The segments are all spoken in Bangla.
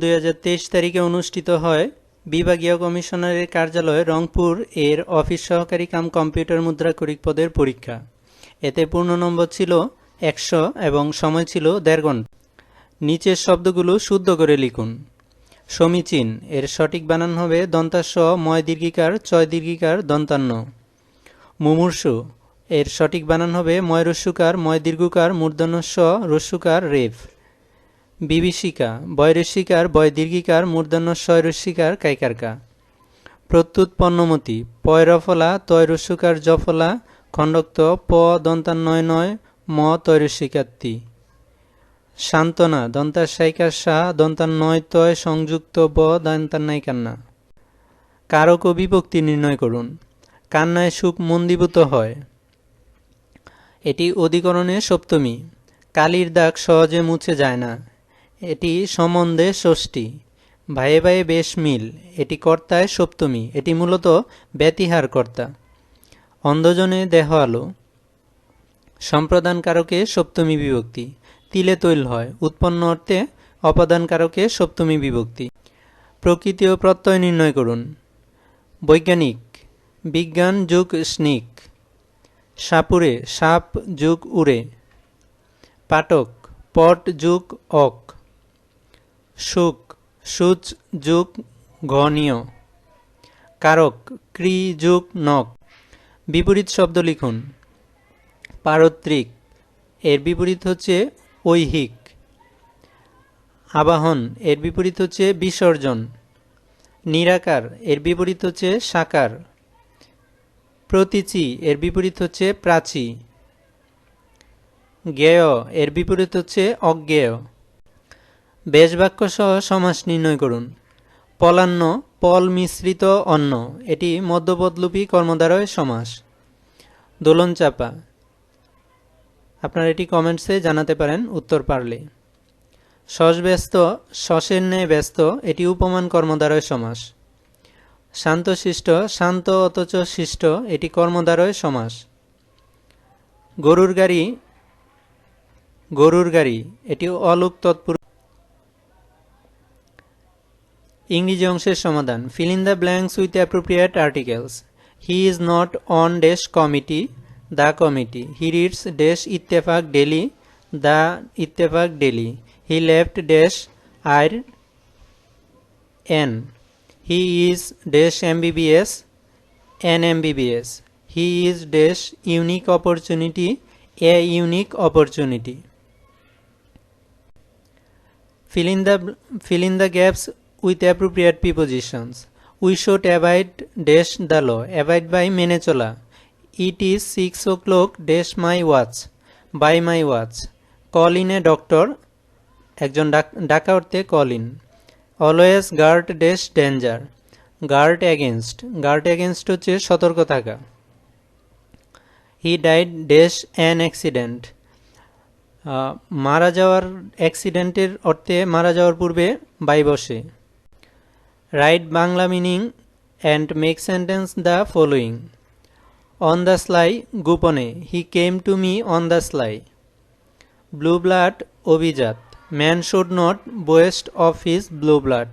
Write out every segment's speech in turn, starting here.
দুই হাজার তেইশ তারিখে অনুষ্ঠিত হয় বিভাগীয় কমিশনারের কার্যালয় রংপুর এর অফিস সহকারী কাম কম্পিউটার মুদ্রা মুদ্রাক্ষরিক পদের পরীক্ষা। এতে পূর্ণ নম্বর ছিল একশো এবং সময় ছিল দেড় ঘণ্টা। নিচের শব্দগুলো শুদ্ধ করে লিখুন। সমীচীন, এর সঠিক বানান হবে দন্তাস্ব, ময় দীর্ঘিকার, চয় দীর্ঘিকার, দন্তান্ন। মুমূর্ষু, এর সঠিক বানান হবে ময় রস্যুকার ময় দীর্ঘকার, মূর্ধন্যস্ব রস্যুকার রেফ। বিভীষিকা বয়রস্বীকার বয় দীর্ঘিকার, মূর্ধন্য স্বয়রস্বীকার কাইকারকা। প্রত্যুৎ পণ্যমতি পয়রফলা তয়রস্যুকার জফলা, খণ্ডক্ত, প দন্তান্নয় নয় ম তৈরস্বীকাত্তি সান্ত্বনা, দন্তার সাইকার সা দন্তার নয় তয়, সংযুক্ত ব, দন্তার নাই কান্না। কারক ও বিভক্তি নির্ণয় করুন। কান্নায় সুখ মন্দীভূত হয়। এটি অধিকরণে সপ্তমী। কালির দাগ সহজে মুছে যায় না। এটি সম্বন্ধে ষষ্ঠী। ভাইয়ে ভাইয়ে বেশ মিল। এটি কর্তায় সপ্তমী। এটি মূলত ব্যতিহার কর্তা অন্ধজনে দেহ আলো। সম্প্রদানকারকে সপ্তমী বিভক্তি। তিলে তৈল হয়। উৎপন্ন অর্থে অপাদানকারকে সপ্তমী বিভক্তি। প্রকৃতি ও প্রত্যয় নির্ণয় করুন। বৈজ্ঞানিক। বিজ্ঞান যুগ স্নিক। সাপুরে সাপ যুগ উড়ে। পাটক পট যুগ অক। সুখ সূচ যুগ, ঘনীয়। কারক, ক্রি, যুগ নক বিপরীত শব্দ লিখুন। পারত্রিক। এর বিপরীত হচ্ছে ঐহিক। আবাহন। এর বিপরীত হচ্ছে বিসর্জন। নিরাকার। এর বিপরীত হচ্ছে সাকার। প্রতীচি। এর বিপরীত হচ্ছে প্রাচী। জ্ঞেয়। এর বিপরীত হচ্ছে অজ্ঞেয়। বেশবাক্য সহ সমাস নির্ণয় করুন। পলান্ন, পল মিশ্রিত অন্ন, এটি মধ্যপদলুপী কর্মদ্বারয় সমাস। দোলন চাপা। আপনারা এটি কমেন্টসে জানাতে পারেন উত্তর পারলে। ব্যস্ত শসের ন্যায় ব্যস্ত, এটি উপমান কর্মদ্বারয় সমাস। শান্তশিষ্ট শান্ত অথচ শিষ্ট, এটি কর্মদ্বারয় সমাস। গরুর গাড়ি গরুর গাড়ি, এটি অলুক তৎপুর ইংরেজি অংশের সমাধান। Fill in the blanks with appropriate articles he is not on dash committee the committee he reads dash Ittefaq daily the Ittefaq daily he left dash R an he is dash MBBS an MBBS he is dash unique opportunity a unique opportunity fill in the, fill in with appropriate prepositions. We should avoid dash the law. Avoid by মেনে চলা it is 6 o'clock dash my watch by my watch call in a doctor একজন ডাকা অর্থে call in always guard dash danger guard against guard against হচ্ছে সতর্ক থাকা। He died dash an accident মারা যাওয়ার অ্যাক্সিডেন্টের অর্থে মারা যাওয়ার পূর্বে বাই বসে। Write Bangla meaning and make sentence the following on the sly গোপনে he came to me on the sly blue blood অভিজাত. Man should not boast of his blue blood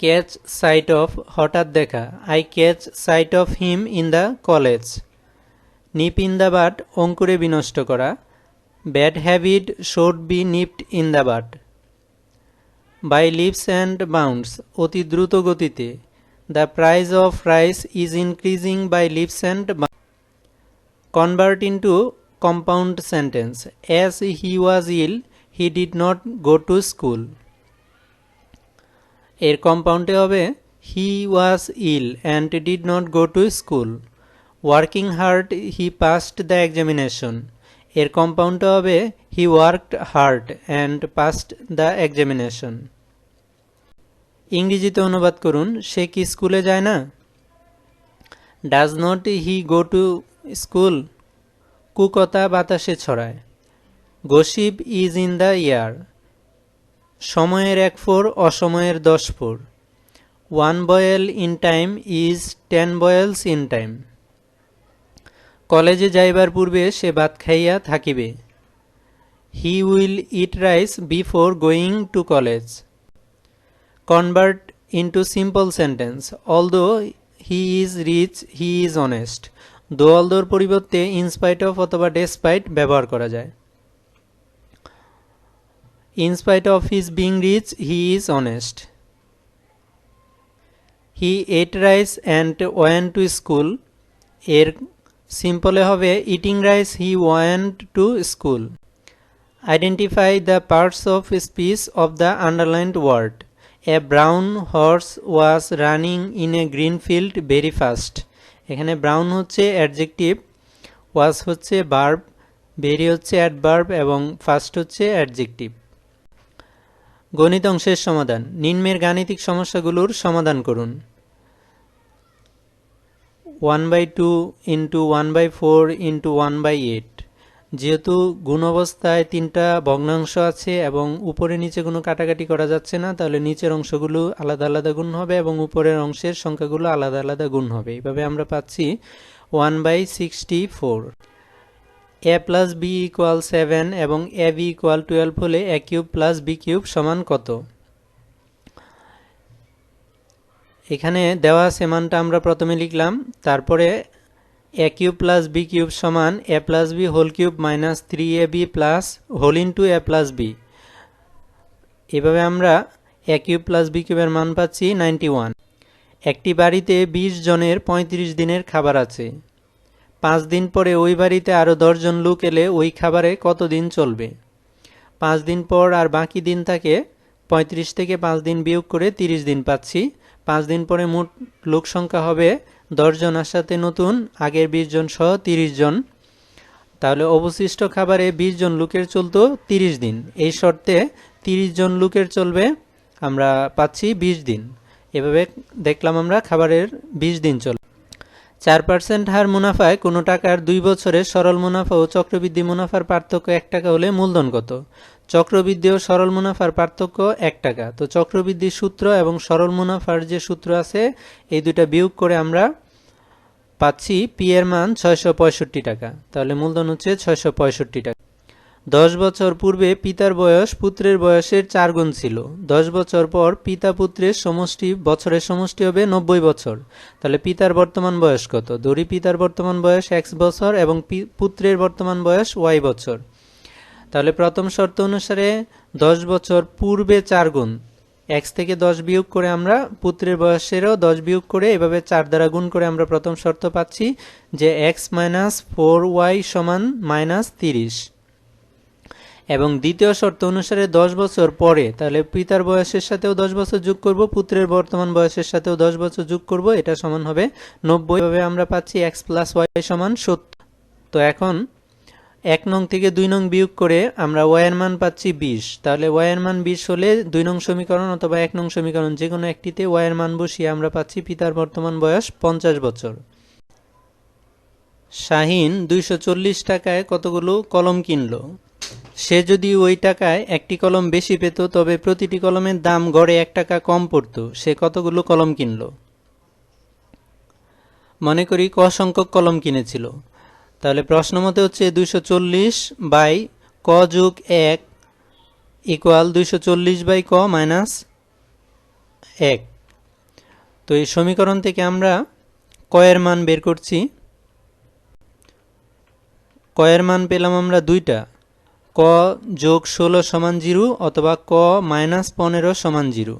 catch sight of হঠাৎ দেখা. I catch sight of him in the college nip in the bud অঙ্কুরে বিনষ্ট করা। Bad habit should be nipped in the bud by leaps and bounds অতি দ্রুত গতিতে। The price of rice is increasing by leaps and convert into compound sentence as he was ill he did not go to স্কুলের কম্পাউন্ডে হবে he was ill and did not go to school working hard he passed the examination এর কম্পাউন্ডটা হবে he worked hard and passed the examination ইংরেজিতে অনুবাদ করুন, সে কি স্কুলে যায় না? Does not he go to school কুকতা বাতাসে ছড়ায়। Gossip is in the ear সময়ের এক ফোর, অসময়ের দশ four. One boil in time is ten boils in time কলেজে যাইবার পূর্বে সে ভাত খাইয়া থাকিবে। He will eat rice before going to college convert into simple sentence although he is rich he is honest though অলদোর পরিবর্তে ইনস্পাইট অফ অথবা ডেসপাইট ব্যবহার করা যায়। In spite of his being rich he is honest he ate rice and went to স্কুলের সিম্পলে হবে eating rice he want to school identify the parts of speech of the underlined word a brown horse was running in a green field very fast এখানে ব্রাউন হচ্ছে অ্যাডজেক্টিভ ওয়াজ হচ্ছে বার্ব ভেরি হচ্ছে অ্যাডভার্ব এবং ফাস্ট হচ্ছে অ্যাডজেক্টিভ গণিত অংশের সমাধান। নিম্নের গাণিতিক সমস্যাগুলোর সমাধান করুন। One by two into one by four into one by eight যেহেতু গুণ অবস্থায় তিনটা ভগ্নাংশ আছে এবং উপরে নিচে কোনো কাটাকাটি করা যাচ্ছে না, তাহলে নিচের অংশগুলো আলাদা আলাদা গুণ হবে এবং উপরের অংশের সংখ্যাগুলো আলাদা আলাদা গুণ হবে। এইভাবে আমরা পাচ্ছি one by sixty four a plus b equal seven এবং এ বি ইকুয়াল টুয়েলভ হলে a cube plus b cube সমান কত? এখানে দেওয়া আছে মানটা আমরা প্রথমে লিখলাম, তারপরে a cube plus b cube সমান a plus b whole cube minus three a b plus whole into a plus b এভাবে আমরা এ কিউব প্লাস বি কিউবের মান পাচ্ছি নাইনটি ওয়ান একটি বাড়িতে বিশ জনের পঁয়ত্রিশ দিনের খাবার আছে। পাঁচ দিন পরে ওই বাড়িতে আরও দশজন লোক এলে ওই খাবারে কত দিন চলবে? পাঁচ দিন পর আর বাকি দিন থাকে পঁয়ত্রিশ থেকে পাঁচ দিন বিয়োগ করে তিরিশ দিন পাচ্ছি। পাঁচ দিন পরে মোট লোক সংখ্যা হবে দশজন সাথে নতুন আগের বিশ জন সহ তিরিশ জন। তাহলে অবশিষ্ট খাবারে বিশ জন লোকের চলতো তিরিশ দিন। এই শর্তে তিরিশ জন লোকের চলবে, আমরা পাচ্ছি বিশ দিন। এভাবে দেখলাম আমরা, খাবারের বিশ দিন চলবে। চার পার্সেন্ট হার মুনাফায় কোনো টাকার দুই বছরের সরল মুনাফা ও চক্রবৃদ্ধি মুনাফার পার্থক্য এক টাকা হলে মূলধন কত? চক্রবৃদ্ধি ও সরল মুনাফার পার্থক্য এক টাকা। তো চক্রবৃদ্ধির সূত্র এবং সরল মুনাফার যে সূত্র আছে, এই দুটা বিয়োগ করে আমরা পাচ্ছি পি এর মান ছয়শো পঁয়ষট্টি টাকা। তাহলে মূলধন হচ্ছে ছয়শো পঁয়ষট্টি টাকা। দশ বছর পূর্বে পিতার বয়স পুত্রের বয়সের চার গুণ ছিল। দশ বছর পর পিতা পুত্রের সমষ্টি, বছরের সমষ্টি হবে নব্বই বছর। তাহলে পিতার বর্তমান বয়স কত? ধরি পিতার বর্তমান বয়স এক্স বছর এবং পুত্রের বর্তমান বয়স ওয়াই বছর। তাহলে প্রথম শর্ত অনুসারে দশ বছর পূর্বে চার গুণ। এক্স থেকে দশ বিয়োগ করে আমরা পুত্রের বয়সেরও দশ বিয়োগ করে এভাবে চার দ্বারা গুণ করে আমরা প্রথম শর্ত পাচ্ছি যে এক্স মাইনাস ফোর ওয়াই সমান মাইনাস তিরিশ। এবং দ্বিতীয় শর্ত অনুসারে দশ বছর পরে, তাহলে পিতার বয়সের সাথেও দশ বছর যোগ করব, পুত্রের বর্তমান বয়সের সাথেও দশ বছর যোগ করব, এটা সমান হবে নব্বই। ভাবে আমরা পাচ্ছি এক্স প্লাস ওয়াই সমান সত্তর। তো এখন এক নং থেকে দুই নং বিয়োগ করে আমরা ওয়াইয়ের মান পাচ্ছি বিশ। তাহলে ওয়াইয়ের মান বিশ হলে দুই নং সমীকরণ অথবা এক নং সমীকরণ যে কোনো একটিতে ওয়াইয়ের মান বসিয়ে আমরা পাচ্ছি পিতার বর্তমান বয়স পঞ্চাশ বছর। শাহিন দুইশো চল্লিশ টাকায় কতগুলো কলম কিনলো? সে যদি ওই টাকায় একটি কলম বেশি পেত, তবে প্রতিটি কলমের দাম গড়ে এক টাকা কম পড়ত। সে কতগুলো কলম কিনল? মনে করি ক সংখ্যক কলম কিনেছিল। তাহলে প্রশ্ন মতে হচ্ছে দুইশো চল্লিশ বাই ক যুগ এক ইকুয়াল দুইশো চল্লিশ বাই ক মাইনাস এক। তো এই সমীকরণ থেকে আমরা কয়ের মান বের করছি। কয়ের মান পেলাম আমরা দুইটা। ক যোগ ষোলো সমান জিরো অথবা ক মাইনাস পনেরো সমান জিরো।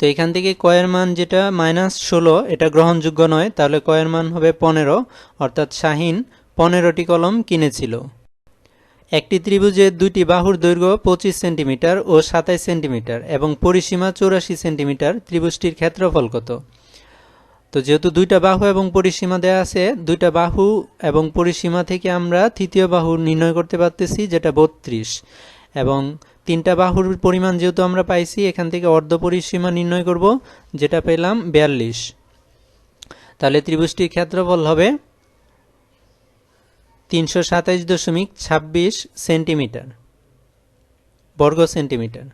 তো এখান থেকে কয়ের মান যেটা মাইনাস ষোলো, এটা গ্রহণযোগ্য নয়, তাহলে কয়ের মান হবে পনেরো, অর্থাৎ শাহিন পনেরোটি কলম কিনেছিল। একটি ত্রিভুজের দুটি বাহুর দৈর্ঘ্য পঁচিশ সেন্টিমিটার ও সাতাইশ সেন্টিমিটার এবং পরিসীমা চৌরাশি সেন্টিমিটার, ত্রিভুজটির ক্ষেত্রফল কত? তো যেহেতু দুইটা বাহু এবং পরিসীমা দেওয়া আছে, দুইটা বাহু এবং পরিসীমা থেকে আমরা তৃতীয় বাহু নির্ণয় করতে পারতেছি, যেটা বত্রিশ। এবং তিনটা বাহুর পরিমাণ যেহেতু আমরা পাইছি, এখান থেকে অর্ধ পরিসীমা নির্ণয় করব, যেটা পেলাম বিয়াল্লিশ। তাহলে ত্রিভুজটির ক্ষেত্রফল হবে তিনশো সাতাইশ দশমিক ছাব্বিশ সেন্টিমিটার, বর্গ সেন্টিমিটার।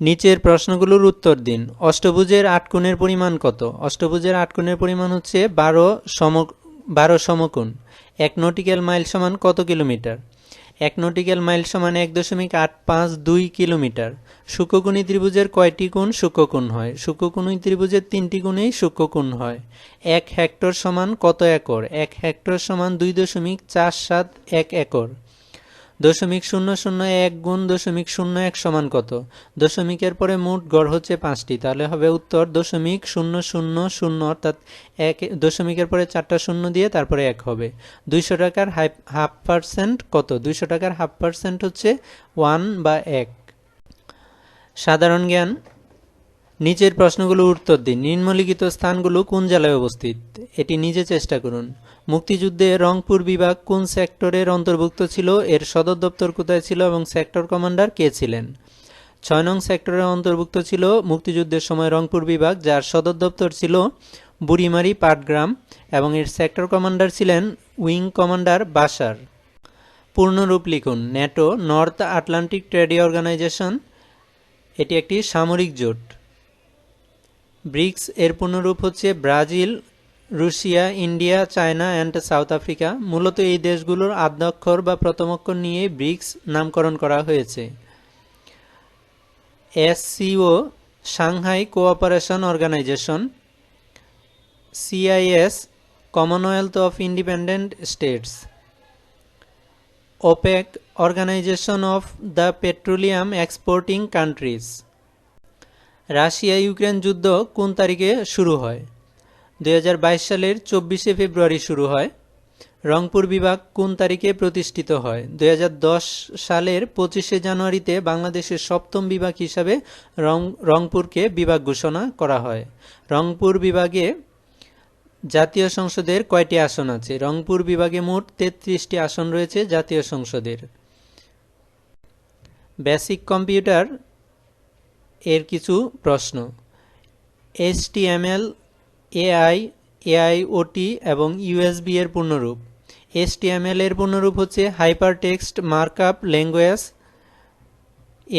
নিচের প্রশ্নগুলোর উত্তর দিন। অষ্টভুজের আটকোণের পরিমাণ কত? অষ্টভুজের আটকোণের পরিমাণ হচ্ছে বারো সম বারো সমকোণ। এক নটিক্যাল মাইল সমান কত কিলোমিটার? এক নটিক্যাল মাইল সমান এক দশমিক আট পাঁচ দুই কিলোমিটার। সূক্ষ্মকোণী ত্রিভুজের কয়টি কোণ সূক্ষ্মকোণ হয়? সূক্ষ্মকোণী ত্রিভুজের তিনটি কোণেই সূক্ষ্মকোণ হয়। এক হেক্টর সমান কত একর? এক হেক্টর সমান দুই দশমিক চার সাত এক একর। দশমিক শূন্য শূন্য এক গুণ দশমিক শূন্য এক সমান কত? দশমিকের পরে মোট গড় হচ্ছে পাঁচটি, তাহলে হবে উত্তর দশমিক শূন্য শূন্য শূন্য, অর্থাৎ এক, দশমিকের পরে চারটা শূন্য দিয়ে তারপরে এক হবে। দুইশো টাকার হাফ পার্সেন্ট কত? দুইশো টাকার হাফ পার্সেন্ট হচ্ছে ওয়ান বা এক। সাধারণ জ্ঞান নিচের প্রশ্নগুলো উত্তর দিন। নিম্নলিখিত স্থানগুলো কোন জেলায় অবস্থিত? এটি নিজে চেষ্টা করুন। মুক্তিযুদ্ধে রংপুর বিভাগ কোন সেক্টরের অন্তর্ভুক্ত ছিল? এর সদর দপ্তর কোথায় ছিল এবং সেক্টর কমান্ডার কে ছিলেন? ছয় নং সেক্টরের অন্তর্ভুক্ত ছিল মুক্তিযুদ্ধের সময় রংপুর বিভাগ, যার সদর দপ্তর ছিল বুড়িমারি পাটগ্রাম এবং এর সেক্টর কমান্ডার ছিলেন উইং কমান্ডার বাসার। পূর্ণরূপ লিখুন, NATO, north Atlantic treaty organization. এটি একটি সামরিক জোট। ব্রিক্স, এর পূর্ণরূপ হচ্ছে Brazil, Russia, India, China and South Africa. মূলত এই দেশগুলোর আদ্যাক্ষর বা প্রথম অক্ষর নিয়ে ব্রিক্স নামকরণ করা হয়েছে। SCO, Shanghai cooperation organization, CIS, commonwealth of independent states. OPEC, organization of the petroleum exporting countries. Russia Ukraine যুদ্ধ কোন তারিখে শুরু হয়? দুই হাজার বাইশ সালের চব্বিশে ফেব্রুয়ারি শুরু হয়। রংপুর বিভাগ কোন তারিখে প্রতিষ্ঠিত হয়? দু হাজার দশ সালের পঁচিশে জানুয়ারিতে বাংলাদেশের সপ্তম বিভাগ হিসাবে রং, রংপুরকে বিভাগ ঘোষণা করা হয়। রংপুর বিভাগে জাতীয় সংসদের কয়টি আসন আছে? রংপুর বিভাগে মোট তেত্রিশটি আসন রয়েছে জাতীয় সংসদের। বেসিক কম্পিউটার এর কিছু প্রশ্ন। এইচটিএমএল এআই, এআইওটি এবং ইউএসবি এর পূর্ণরূপ। এইচটিএমএল এর পূর্ণরূপ হচ্ছে hyper text markup language.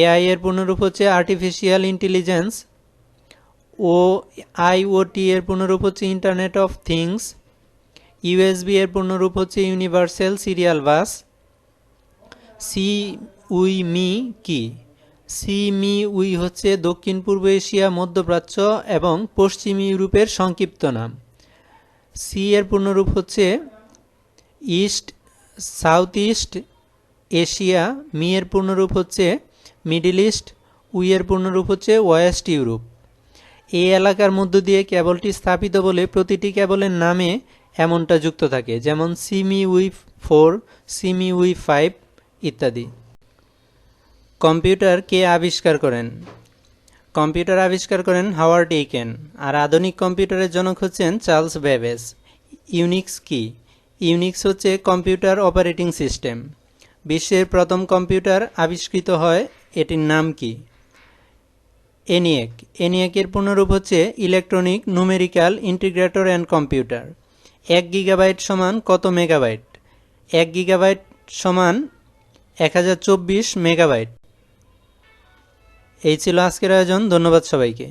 AI এর পূর্ণরূপ হচ্ছে আর্টিফিশিয়াল ইন্টেলিজেন্স। ও আইওটি এর পূর্ণরূপ হচ্ছে ইন্টারনেট অফ থিংস। ইউএসবি এর পূর্ণরূপ হচ্ছে ইউনিভার্সাল সিরিয়াল বাস। সি উই মি কি? সি মি উই হচ্ছে দক্ষিণ পূর্ব এশিয়া মধ্যপ্রাচ্য এবং পশ্চিম ইউরোপের সংক্ষিপ্ত নাম। সি এর পূর্ণরূপ হচ্ছে east, south east Asia, ME এর পূর্ণরূপ হচ্ছে মিডিল ইস্ট, উই এর পূর্ণরূপ হচ্ছে ওয়েস্ট ইউরোপ। এই এলাকার মধ্য দিয়ে কেবলটি স্থাপিত বলে প্রতিটি কেবলের নামে এমনটা যুক্ত থাকে, যেমন Simi we four, Simi we five ইত্যাদি। কম্পিউটার কে আবিষ্কার করেন? কম্পিউটার আবিষ্কার করেন হাওয়ার্ড এইকেন আর আধুনিক কম্পিউটারের জনক হচ্ছেন চার্লস বেবেজ ইউনিক্স কি? ইউনিক্স হচ্ছে কম্পিউটার অপারেটিং সিস্টেম। বিশ্বের প্রথম কম্পিউটার আবিষ্কৃত হয়, এটির নাম কি? এনিয়েক। এনিয়েকের পূর্ণরূপ হচ্ছে electronic numerical integrator and computer. এক গিগাবাইট সমান কত মেগাবাইট? এক গিগাবাইট সমান এক হাজার চব্বিশ মেগাবাইট। এই ছিল আজকের আয়োজন ধন্যবাদ সবাইকে।